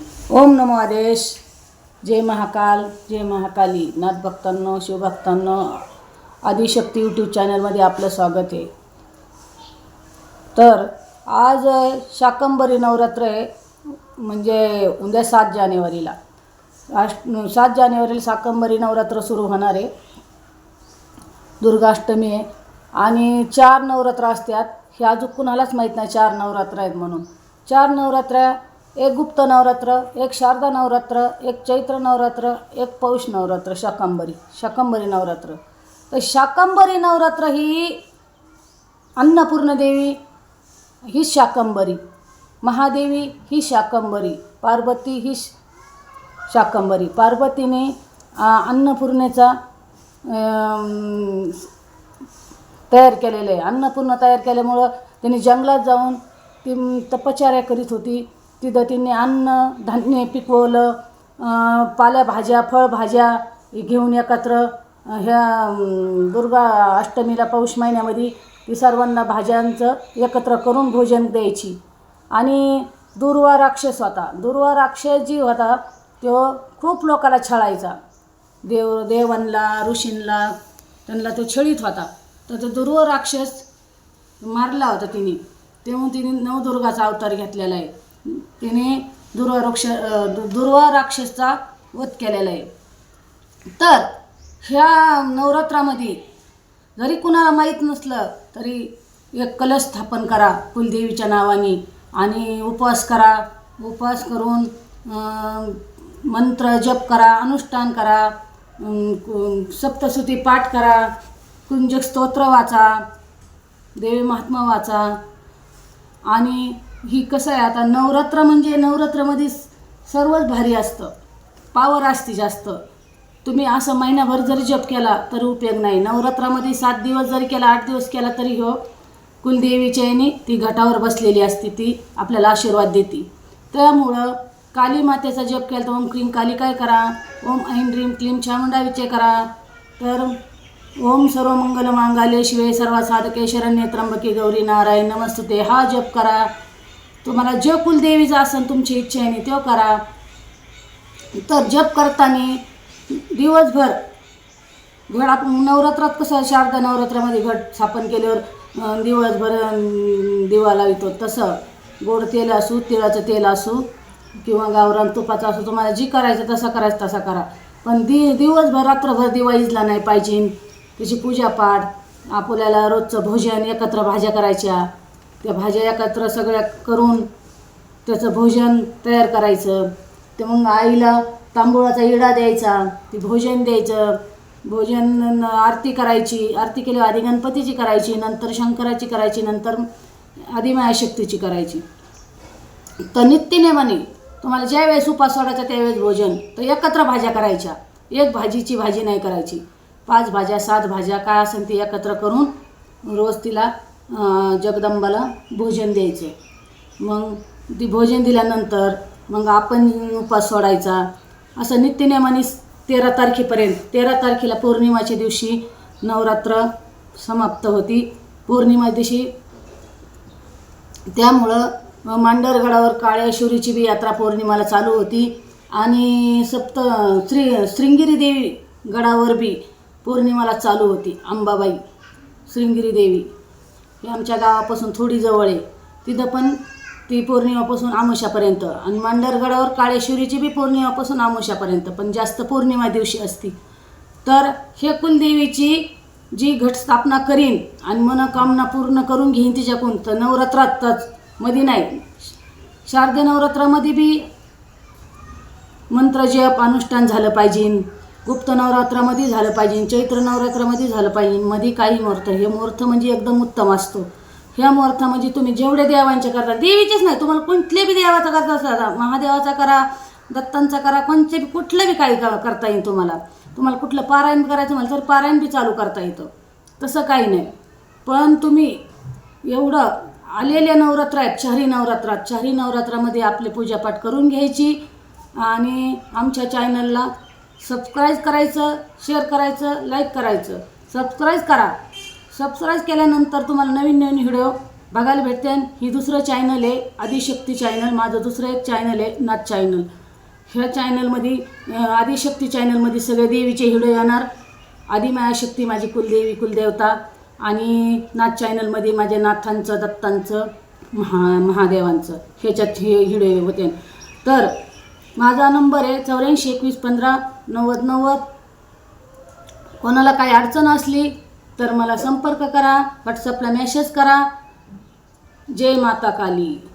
ओम नमो आदेश. जय महाकाल जय महाकाली. नाथ शिवभक्तांना शिवभक्तांनो आदिशक्ती यूट्यूब चॅनलमध्ये आपलं स्वागत आहे. तर आज शाकंबरी नवरात्र आहे म्हणजे उद्या सात जानेवारीला. आश सात जानेवारीला शाकंबरी नवरात्र सुरू होणार आहे. दुर्गाष्टमी आहे. आणि चार नवरात्र असतात. हे अजून कुणालाच माहीत नाही चार नवरात्र आहेत म्हणून. चार नवरात्र एक गुप्त नवरात्र एक शारदा नवरात्र एक चैत्र नवरात्र एक पौष नवरात्र शाकंबरी शाकंबरी नवरात्र. तर शाकंबरी नवरात्र ही अन्नपूर्ण देवी ही शाकंबरी. महादेवी ही शाकंबरी पार्वती ही श- शाकंबरी. पार्वतीने अन्नपूर्णेचा तयार केलेलं आहे. अन्नपूर्ण तयार केल्यामुळं त्यांनी जंगलात जाऊन ती तपचार्या करीत होती. तिथं तिने अन्न धान्य पिकवलं पालेभाज्या फळभाज्या घेऊन एकत्र ह्या दुर्गा अष्टमीला पौष महिन्यामध्ये ती सर्वांना भाज्यांचं एकत्र करून भोजन द्यायची. आणि दुर्वा राक्षस होता. दुर्वा राक्षस जी होता तो खूप लोकाला छळायचा. देव देवांना ऋषींना त्यांना तो छळीत होता. तर तो दुर्व राक्षस मारला होता तिने. तेव्हा तिने नवदुर्गाचा अवतार घेतलेला आहे. तिने दुर्वा राक्ष दु- राक्षसचा वध केलेला आहे. तर ह्या नवरात्रामध्ये जरी कुणाला माहीत नसलं तरी एक कलश स्थापन करा कुलदेवीच्या नावाने आणि उपवास करा. उपवास करून मंत्र जप करा अनुष्ठान करा कु- सप्तसुती पाठ करा कुंजक स्तोत्र वाचा देवी महात्मा वाचा आणि ही कसं आहे आता नवरात्र म्हणजे नवरात्रमध्ये सर्वच भारी असतं. पावर असते जास्त. तुम्ही असं महिनाभर जरी जप केला तरी उपयोग नाही. नवरात्रामध्ये सात दिवस जरी केला आठ दिवस केला तरी हो कुलदेवीच्या याने ती घटावर बसलेली असते ती आपल्याला आशीर्वाद देते. त्यामुळं काली मातेचा जप केला तर ओम क्रीम काली काय करा ओम ऐन ड्रीम क्लीम चामुंडा विचय करा. तर ओम सर्व मंगल मांगाले शिवे सर्व साधके शरण्य त्र्यंबके गौरी नारायण नमस्तुते हा जप करा. तुम्हाला जे कुलदेवीचं असेल तुमची इच्छा आहे तो करा. तर जप करताना दिवसभर घड आपण नवरात्रात कसं शारदा नवरात्रामध्ये घट स्थापन केल्यावर दिवसभर दिवा लावितो तसं गोड तेल असू तिळाचं तेल असू किंवा गावरान तुपाचं असू तुम्हाला जी करायचं तसं करायचं तसा करा. पण दि दिवसभर रात्रभर दिवा इजला नाही पाहिजे. त्याची पूजापाठ आपल्याला रोजचं भोजन एकत्र भाज्या करायच्या. त्या भाज्या एकत्र सगळ्या करून त्याचं भोजन तयार करायचं. ते मग आईला तांबुळाचा इडा द्यायचा ती भोजन द्यायचं. भोजन आरती करायची आरती केली आधी गणपतीची करायची नंतर शंकराची करायची नंतर आधी मायाशक्तीची करायची. तर नित्यनेमाने तुम्हाला ज्या वेळेस उपास सोडायचा त्यावेळेस भोजन. तर एकत्र भाज्या करायच्या. एक भाजीची भाजी नाही करायची. पाच भाज्या सात भाज्या काय असेल ती एकत्र करून रोज तिला जगदंबाला भोजन द्यायचं. मग ती भोजन दिल्यानंतर मग आपण उपास सोडायचा. असं नित्यनियमाने तेरा तारखेपर्यंत तेरा तारखेला पौर्णिमाच्या दिवशी नवरात्र समाप्त होती. पौर्णिमा दिवशी त्यामुळं मांडरगडावर काळेश्वरीची बी यात्रा पौर्णिमाला चालू होती. आणि सप्त श्री श्रृंगिरी देवी गडावर बी पौर्णिमाला चालू होती अंबाबाई श्रृंगिरी देवी. ही आमच्या गावापासून थोडी जवळ आहे. तिथं पण ती पौर्णिमापासून आमुष्यापर्यंत. आणि मांडरगडावर काळेश्वरीची बी पौर्णिमापासून आमुष्यापर्यंत पण जास्त पौर्णिमा दिवशी असती. तर हे कुलदेवीची जी घटस्थापना करीन आणि मनोकामना पूर्ण करून घेईन तिच्याकडून तर नवरात्रातच मध्ये नाही. शारदे नवरात्रामध्ये बी मंत्रजप अनुष्ठान झालं पाहिजे. गुप्त नवरात्रामध्ये झालं पाहिजे चैत्र नवरात्रामध्ये झालं पाहिजे मध्ये काही मुहूर्त. हे मुहूर्त म्हणजे एकदम उत्तम असतो. ह्या मुहूर्तामध्ये तुम्ही जेवढे देवांचे करता देवीचेच नाही तुम्हाला कुठले बी देवाचा करता असला महादेवाचा करा दत्तांचा करा कोणते बी कुठलं बी काही करता येईल तुम्हाला. तुम्हाला कुठलं पारायण करायचं म्हटलं तर पारायण बी चालू करता येतं. तसं काही नाही. पण तुम्ही एवढं आलेल्या नवरात्र आहेत चारही नवरात्रात शहरी नवरात्रामध्ये आपली पूजापाठ करून घ्यायची. आणि आमच्या चॅनलला सबस्क्राईब करायचं शेअर करायचं लाईक करायचं. सबस्क्राईब करा. सबस्क्राईब केल्यानंतर तुम्हाला नवीन नवीन व्हिडिओ बघायला भेटते. ही दुसरं चॅनल आहे आदिशक्ती चॅनल माझं दुसरं एक चॅनल आहे नाथ चॅनल ह्या चॅनलमध्ये आदिशक्ती चॅनलमध्ये सगळे देवीचे व्हिडिओ येणार. आदिमायाशक्ती माझी कुलदेवी कुलदेवता. आणि नाथ चॅनलमध्ये माझ्या नाथांचं दत्तांचं महा महादेवांचं. ह्याच्यात हे व्हिडिओ होते. तर माझा नंबर आहे चौऱ्याऐंशी एकवीस पंधरा नव्वद नव्वद. कोणाला काही अडचण असली तर मला संपर्क करा व्हॉट्सअपला मेसेज करा. जय माता काली.